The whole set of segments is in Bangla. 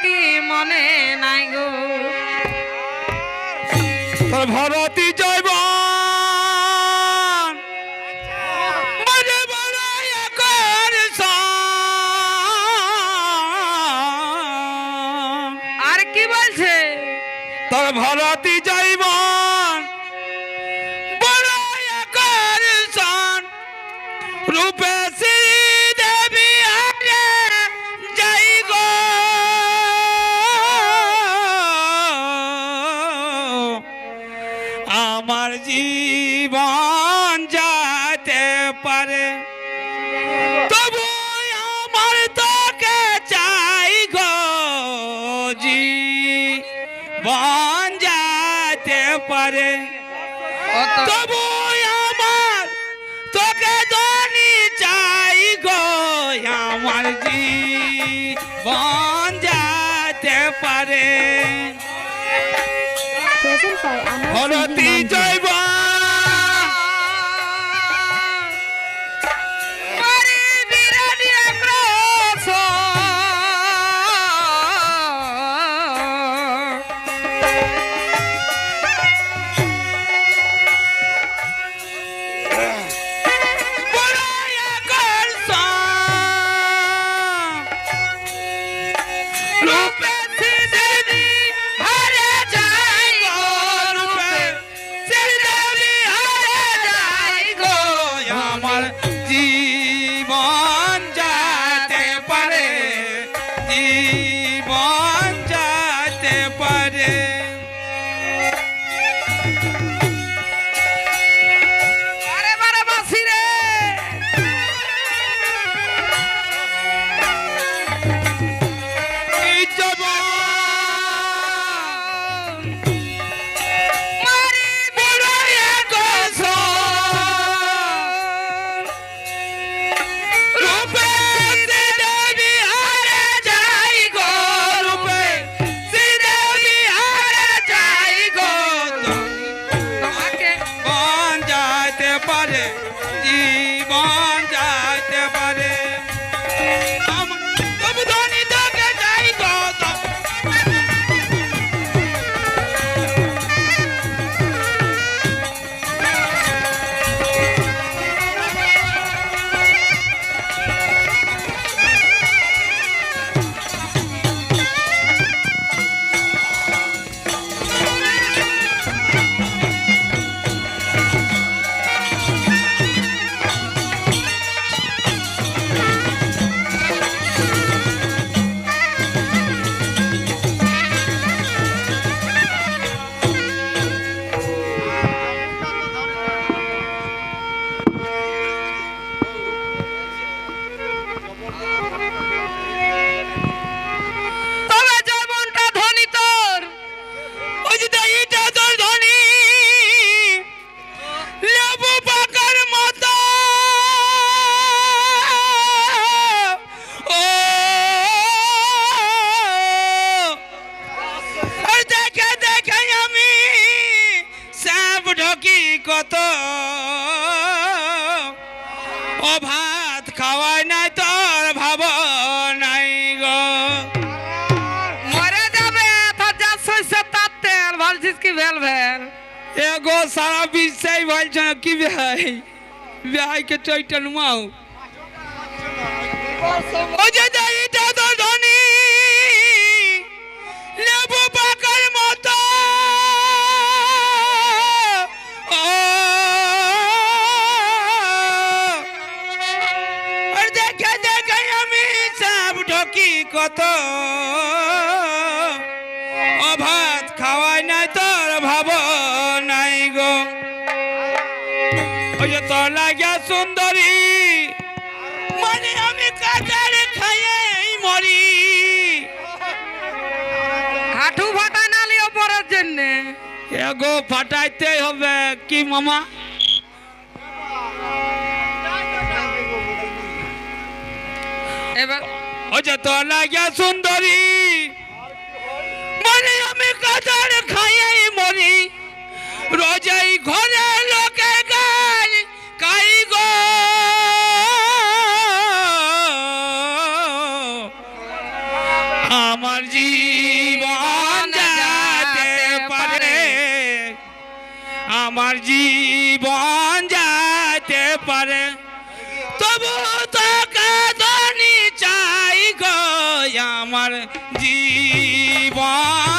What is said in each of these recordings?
কি মনে নাই গো? ভর আমার জীবন যাতে পারে, তবু আমার তোকে চাই গো জি বন যাতে পারে। তবু আমার তোকে ধনি চাই গো আমার জি বন যাতে পারে। নজর পায় আমার Friday. বলছিস কি ভেল ভেল? এগো সারা বিশ্বেই বলছে না কি ভাই? ভাইকে চৈতন মাও। বোঝে যায় এটা তো ধনী লেবু পাকার মতো। দেখে গো ফাটাইতেই হবে। কি মামা? এবার ওই যে তো লাগিয়া সুন্দরী। মানে আমি কাজার খাইয়াই মরি। রোজাই ঘরে লোকে পারে তবু তোকে ধনী চাই গো আমার জীবন।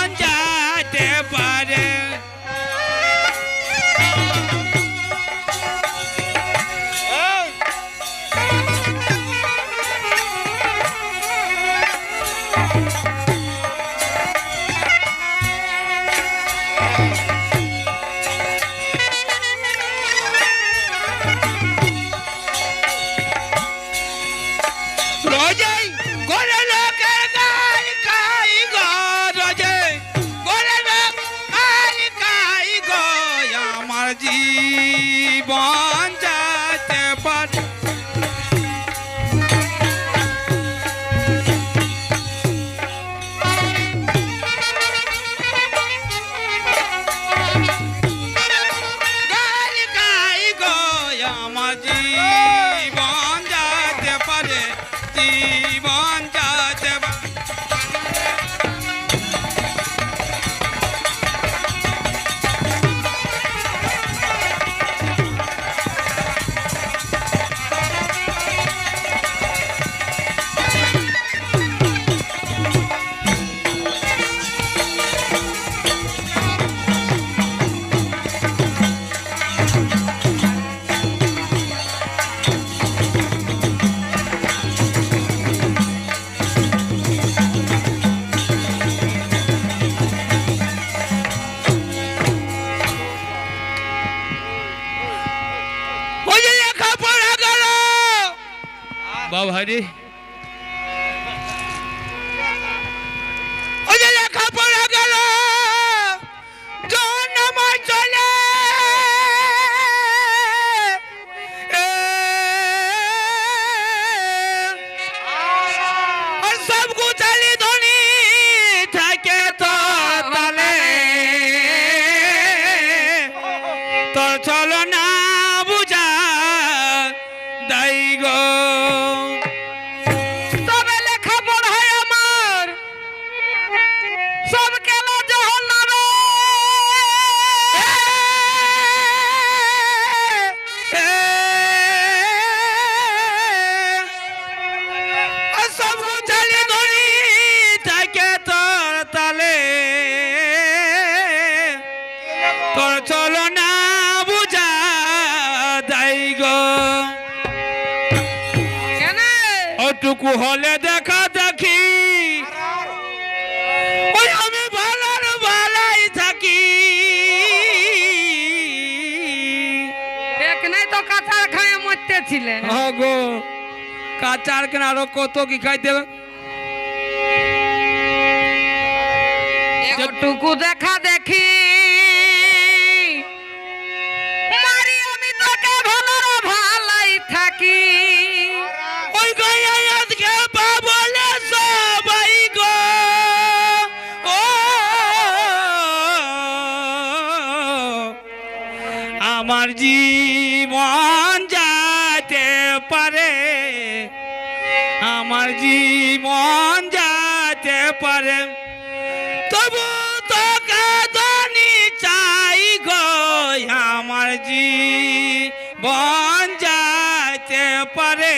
কতটুকু হলে দেখা দেখি। ওই আমি ভালার ভালাই থাকি। নাই তো কাঁচার খায় মরতে মরতেছিলেন হ্যাঁ গো কাঁচার কেন আরও কত কি খাইতে টুকু দেখ বন যাইতে পারে।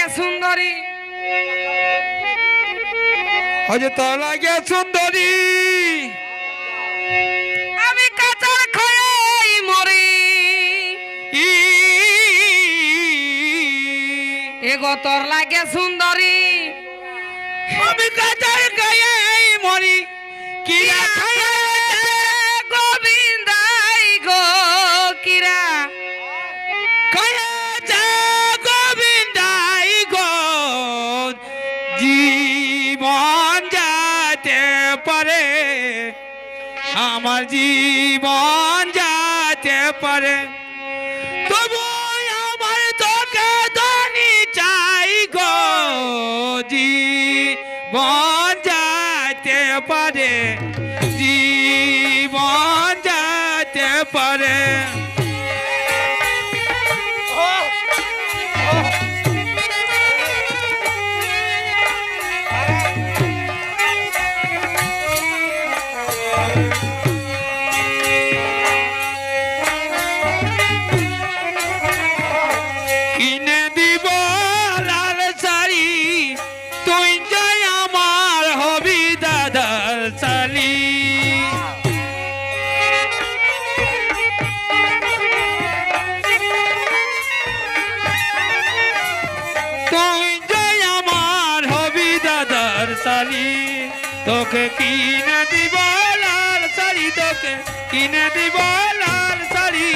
লাগে সুন্দরী। হজে তো লাগে সুন্দরী। আমি কাঁচার খয়ে মরি। এগো তোর লাগে সুন্দরী। আমি কাজার গায়ে মরি। কিরা খায়ে? জীবন যাতে পারে তবু আমার তোকে ধনি চাই গো। জীবন যাতে পারে, জীবন যাতে পারে। তোকে কিনে দিব লাল শাড়ি তোকে কিনে দিব লাল শাড়ি।